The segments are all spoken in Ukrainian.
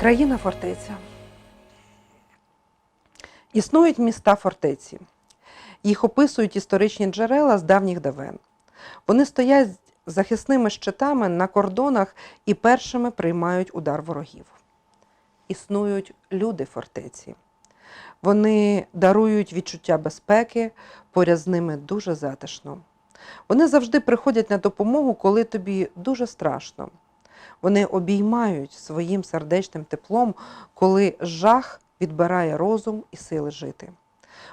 Країна фортеця. Існують міста фортеці. Їх описують історичні джерела з давніх давен. Вони стоять захисними щитами на кордонах і першими приймають удар ворогів. Існують люди фортеці. Вони дарують відчуття безпеки, поряд з ними дуже затишно. Вони завжди приходять на допомогу, коли тобі дуже страшно. Вони обіймають своїм сердечним теплом, коли жах відбирає розум і сили жити.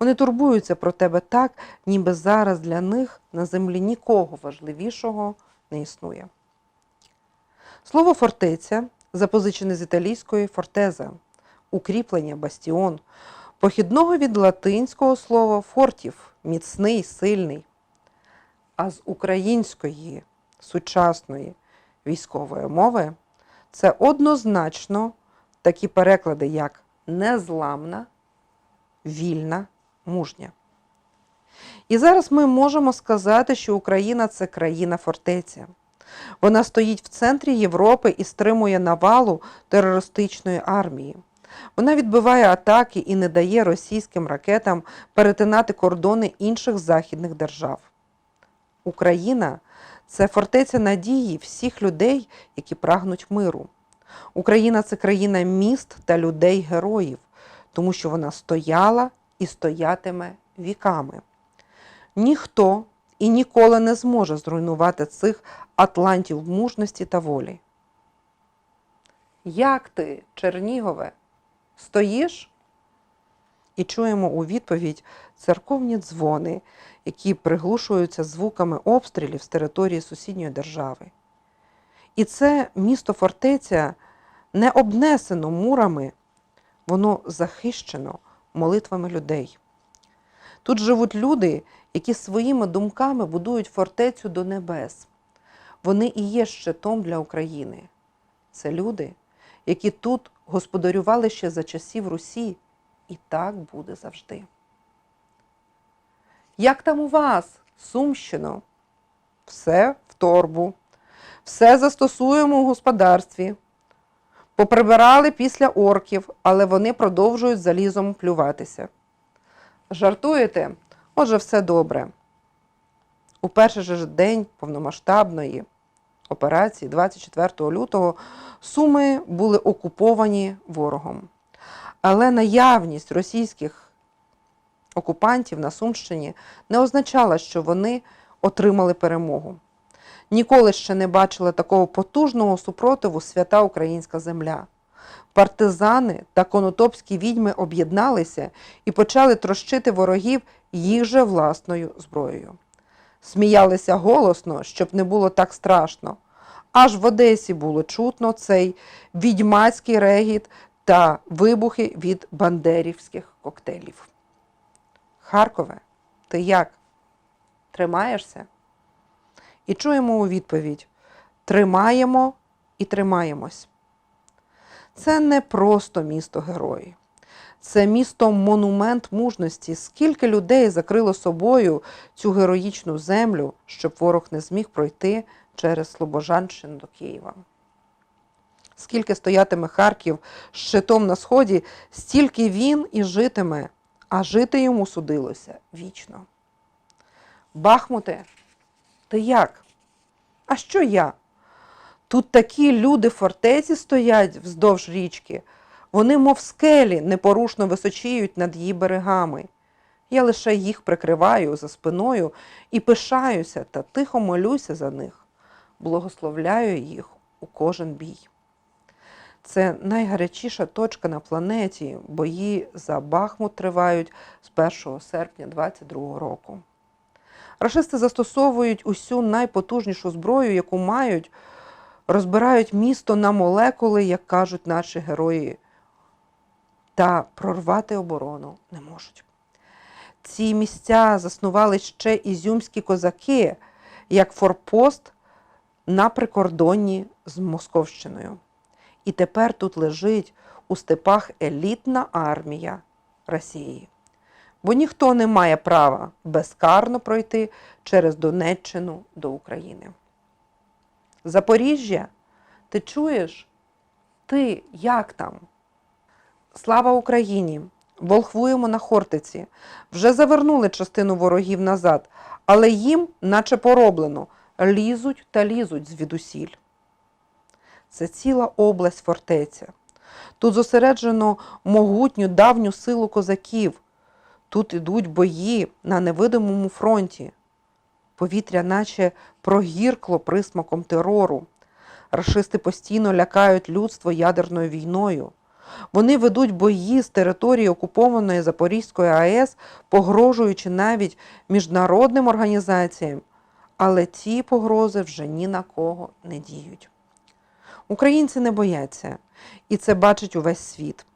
Вони турбуються про тебе так, ніби зараз для них на землі нікого важливішого не існує. Слово фортеця запозичене з італійської фортеза, укріплення, бастіон, похідного від латинського слова фортів міцний, сильний. А з української сучасної військової мови це однозначно такі переклади, як незламна, вільна, мужня. І зараз ми можемо сказати, що Україна це країна фортеця. Вона стоїть в центрі Європи і стримує навалу терористичної армії. Вона відбиває атаки і не дає російським ракетам перетинати кордони інших західних держав. Україна це фортеця надії всіх людей, які прагнуть миру. Україна це країна міст та людей героїв, тому що вона стояла і стоятиме віками. Ніхто і ніколи не зможе зруйнувати цих атлантів мужності та волі. Як ти, Чернігове, стоїш? І чуємо у відповідь церковні дзвони, які приглушуються звуками обстрілів з території сусідньої держави. І це місто фортеця не обнесено мурами, воно захищено молитвами людей. Тут живуть люди, які своїми думками будують фортецю до небес. Вони і є щитом для України. Це люди, які тут господарювали ще за часів Русі, і так буде завжди. Як там у вас, Сумщино? Все в торбу, все застосуємо у господарстві. Поприбирали після орків, але вони продовжують залізом плюватися. Жартуєте? Отже, все добре. У перший же день повномасштабної операції, 24 лютого, Суми були окуповані ворогом. Але наявність російських окупантів на Сумщині не означала, що вони отримали перемогу. Ніколи ще не бачила такого потужного супротиву свята українська земля. Партизани та конотопські відьми об'єдналися і почали трощити ворогів їх же власною зброєю. Сміялися голосно, щоб не було так страшно. Аж в Одесі було чутно цей відьмацький регіт та вибухи від бандерівських коктейлів. Харкове, ти як? Тримаєшся? І чуємо у відповідь: тримаємо і тримаємось. Це не просто місто герої. Це місто монумент мужності. Скільки людей закрило собою цю героїчну землю, щоб ворог не зміг пройти через Слобожанщину до Києва. Скільки стоятиме Харків з щитом на сході, стільки він і житиме, а жити йому судилося вічно. Бахмуте, ти як? А що я? Тут такі люди фортеці стоять вздовж річки, вони, мов скелі, непорушно височіють над її берегами. Я лише їх прикриваю за спиною і пишаюся та тихо молюся за них, благословляю їх у кожен бій. Це найгарячіша точка на планеті, бої за Бахмут тривають з 1 серпня 2022 року. Рашисти застосовують усю найпотужнішу зброю, яку мають, розбирають місто на молекули, як кажуть наші герої, та прорвати оборону не можуть. Ці місця заснували ще ізюмські козаки як форпост на прикордонні з Московщиною. І тепер тут лежить у степах елітна армія Росії. Бо ніхто не має права безкарно пройти через Донеччину до України. Запоріжжя, ти чуєш? Ти як там? Слава Україні! Волхвуємо на Хортиці. Вже завернули частину ворогів назад, але їм, наче пороблено, лізуть та лізуть звідусіль. Це ціла область фортеця. Тут зосереджено могутню давню силу козаків. Тут ідуть бої на невидимому фронті. Повітря наче прогіркло присмаком терору. Рашисти постійно лякають людство ядерною війною. Вони ведуть бої з території окупованої Запорізької АЕС, погрожуючи навіть міжнародним організаціям, але ці погрози вже ні на кого не діють. Українці не бояться, і це бачить увесь світ.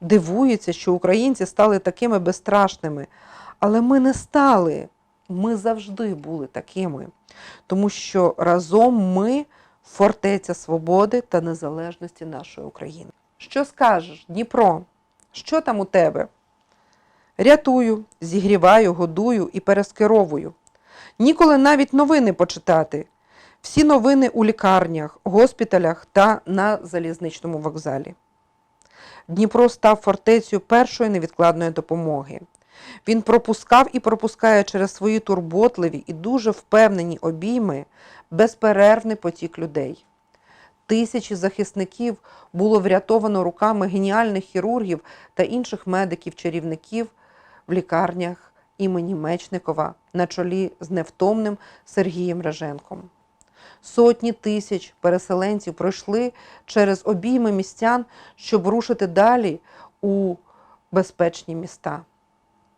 Дивується, що українці стали такими безстрашними, але ми не стали. Ми завжди були такими, тому що разом ми фортеця свободи та незалежності нашої України. Що скажеш, Дніпро? Що там у тебе? Рятую, зігріваю, годую і перескеровую. Ніколи навіть новини почитати. Всі новини у лікарнях, госпіталях та на залізничному вокзалі. Дніпро став фортецею першої невідкладної допомоги. Він пропускав і пропускає через свої турботливі і дуже впевнені обійми безперервний потік людей. Тисячі захисників було врятовано руками геніальних хірургів та інших медиків-чарівників в лікарнях імені Мечникова на чолі з невтомним Сергієм Реженком. Сотні тисяч переселенців пройшли через обійми містян, щоб рушити далі у безпечні міста.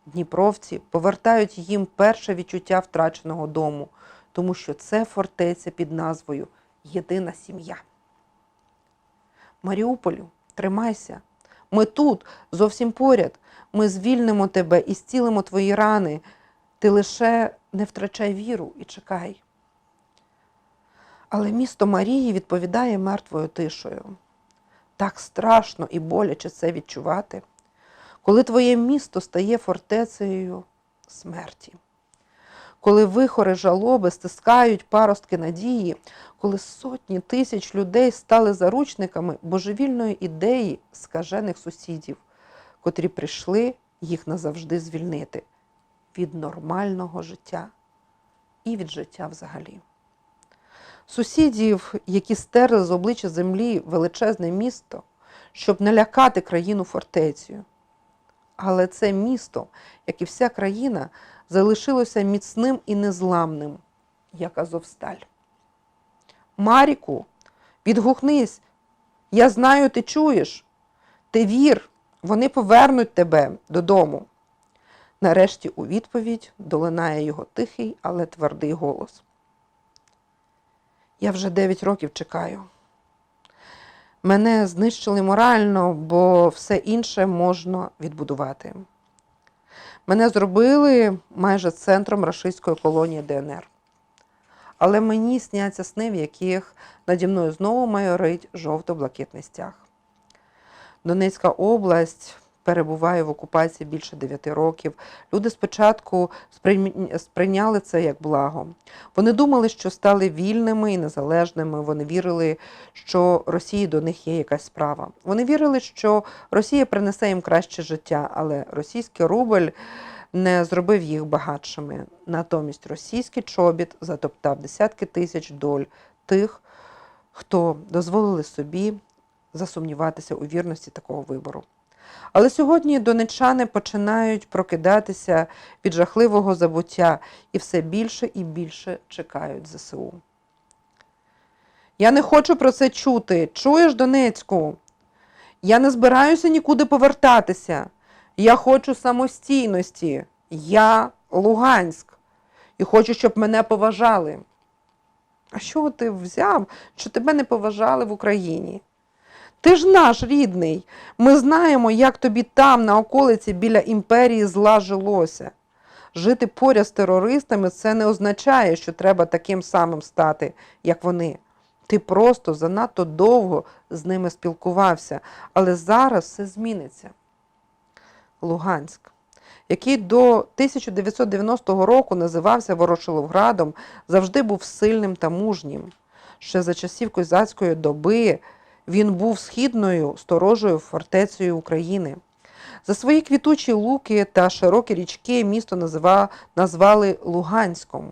Дніпровці повертають їм перше відчуття втраченого дому, тому що це фортеця під назвою Єдина сім'я. Маріуполю, тримайся. Ми тут, зовсім поряд. Ми звільнимо тебе і зцілимо твої рани. Ти лише не втрачай віру і чекай. Але місто Марії відповідає мертвою тишею. Так страшно і боляче це відчувати, коли твоє місто стає фортецею смерті, коли вихори жалоби стискають паростки надії, коли сотні тисяч людей стали заручниками божевільної ідеї скажених сусідів, котрі прийшли їх назавжди звільнити від нормального життя і від життя взагалі. Сусідів, які стерли з обличчя землі величезне місто, щоб налякати країну фортецею. Але це місто, як і вся країна, залишилося міцним і незламним, як Азовсталь. Маріку, відгукнись, я знаю, ти чуєш. Ти вір, вони повернуть тебе додому. Нарешті у відповідь долинає його тихий, але твердий голос. Я вже 9 років чекаю. Мене знищили морально, бо все інше можна відбудувати. Мене зробили майже центром рашистської колонії ДНР. Але мені сняться сни, в яких наді мною знову майорить жовто-блакитний стяг. Донецька область перебуває в окупації більше 9 років. Люди спочатку сприйняли це як благо. Вони думали, що стали вільними і незалежними. Вони вірили, що Росії до них є якась справа. Вони вірили, що Росія принесе їм краще життя, але російський рубль не зробив їх багатшими. Натомість російський чобіт затоптав десятки тисяч доль тих, хто дозволили собі засумніватися у вірності такого вибору. Але сьогодні донечани починають прокидатися від жахливого забуття і все більше і більше чекають ЗСУ. Я не хочу про це чути. Чуєш, Донецьку? Я не збираюся нікуди повертатися. Я хочу самостійності. Я Луганськ. І хочу, щоб мене поважали. А що ти взяв, що тебе не поважали в Україні? Ти ж наш рідний. Ми знаємо, як тобі там, на околиці біля імперії зла жилося. Жити поряд з терористами це не означає, що треба таким самим стати, як вони. Ти просто занадто довго з ними спілкувався, але зараз все зміниться. Луганськ, який до 1990 року називався Ворошиловградом, завжди був сильним та мужнім. Ще за часів козацької доби Він був східною сторожою фортецею України. За свої квітучі луки та широкі річки місто назвали Луганськом.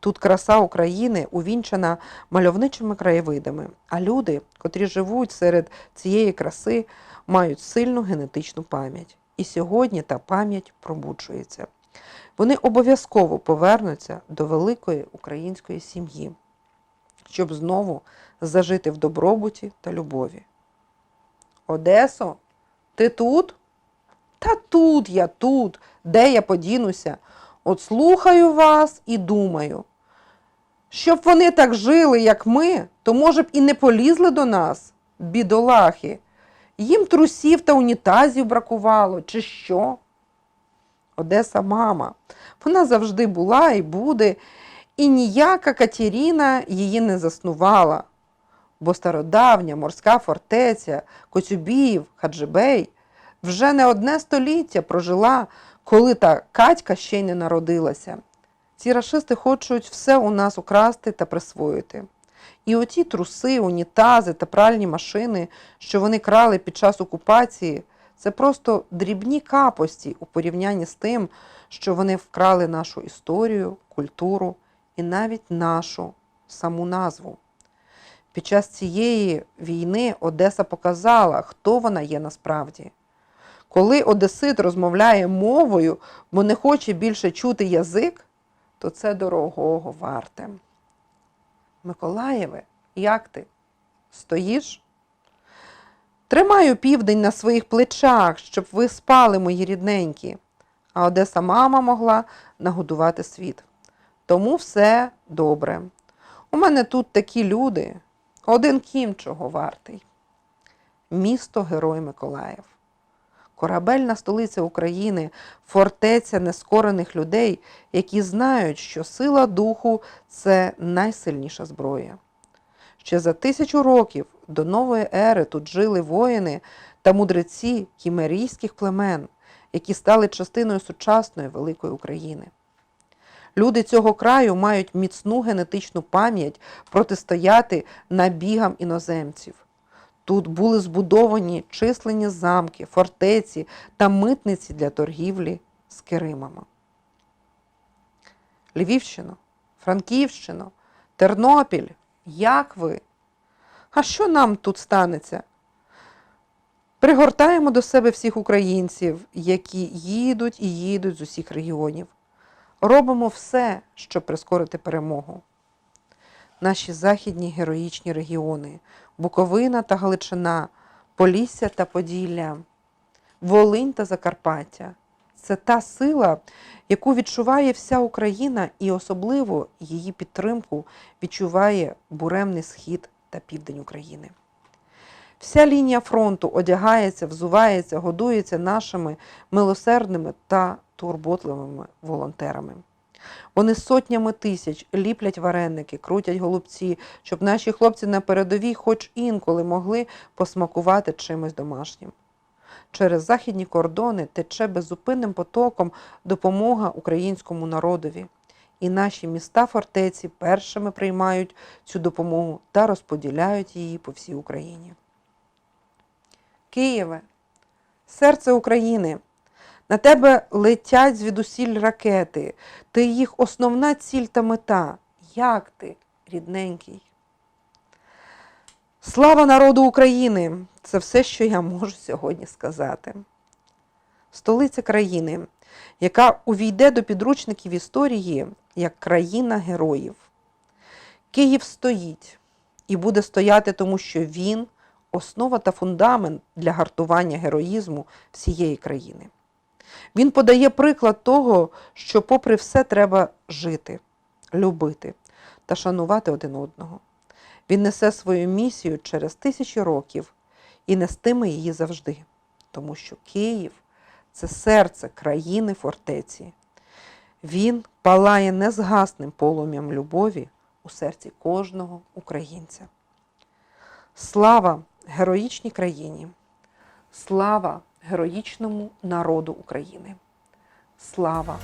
Тут краса України увінчана мальовничими краєвидами, а люди, котрі живуть серед цієї краси, мають сильну генетичну пам'ять. І сьогодні та пам'ять пробуджується. Вони обов'язково повернуться до великої української сім'ї, щоб знову зажити в добробуті та любові. Одесо, ти тут? Та тут я тут, де я подінуся. От слухаю вас і думаю. Щоб вони так жили, як ми, то, може б, і не полізли до нас, бідолахи. Їм трусів та унітазів бракувало, чи що? Одеса мама. Вона завжди була і буде, і ніяка Катеріна її не заснувала. Бо стародавня морська фортеця Коцюбіїв, Хаджибей вже не одне століття прожила, коли та Катька ще й не народилася. Ці рашисти хочуть все у нас украсти та присвоїти. І оті труси, унітази та пральні машини, що вони крали під час окупації, це просто дрібні капості у порівнянні з тим, що вони вкрали нашу історію, культуру і навіть нашу саму назву. Під час цієї війни Одеса показала, хто вона є насправді. Коли Одесит розмовляє мовою, бо не хоче більше чути язик, то це дорогого варте. Миколаєве, як ти? Стоїш? Тримаю південь на своїх плечах, щоб ви спали, мої рідненькі, а Одеса мама могла нагодувати світ. Тому все добре. У мене тут такі люди, один кім чого вартий. Місто Герой Миколаїв. Корабельна столиця України, фортеця нескорених людей, які знають, що сила духу це найсильніша зброя. Ще за тисячу років до нової ери тут жили воїни та мудреці кімерійських племен, які стали частиною сучасної великої України. Люди цього краю мають міцну генетичну пам'ять протистояти набігам іноземців. Тут були збудовані численні замки, фортеці та митниці для торгівлі з Керимами. Львівщина, Франківщина, Тернопіль. Як ви? А що нам тут станеться? Пригортаємо до себе всіх українців, які їдуть і їдуть з усіх регіонів. Робимо все, щоб прискорити перемогу. Наші західні героїчні регіони Буковина та Галичина, Полісся та Поділля, Волинь та Закарпаття це та сила, яку відчуває вся Україна, і особливо її підтримку відчуває буремний схід та південь України. Вся лінія фронту одягається, взувається, годується нашими милосердними та турботливими волонтерами. Вони сотнями тисяч ліплять вареники, крутять голубці, щоб наші хлопці на передовій хоч інколи могли посмакувати чимось домашнім. Через західні кордони тече беззупинним потоком допомога українському народові. І наші міста фортеці першими приймають цю допомогу та розподіляють її по всій Україні. Києве, серце України. На тебе летять звідусіль ракети, ти їх основна ціль та мета. Як ти, рідненький? Слава народу України! Це все, що я можу сьогодні сказати. Столиця країни, яка увійде до підручників історії як країна героїв. Київ стоїть і буде стояти, тому що він основа та фундамент для гартування героїзму всієї країни. Він подає приклад того, що, попри все, треба жити, любити та шанувати один одного. Він несе свою місію через тисячі років і нестиме її завжди, тому що Київ це серце країни фортеці. Він палає незгасним полум'ям любові у серці кожного українця. Слава героїчній країні! Слава героїчному народу України! Слава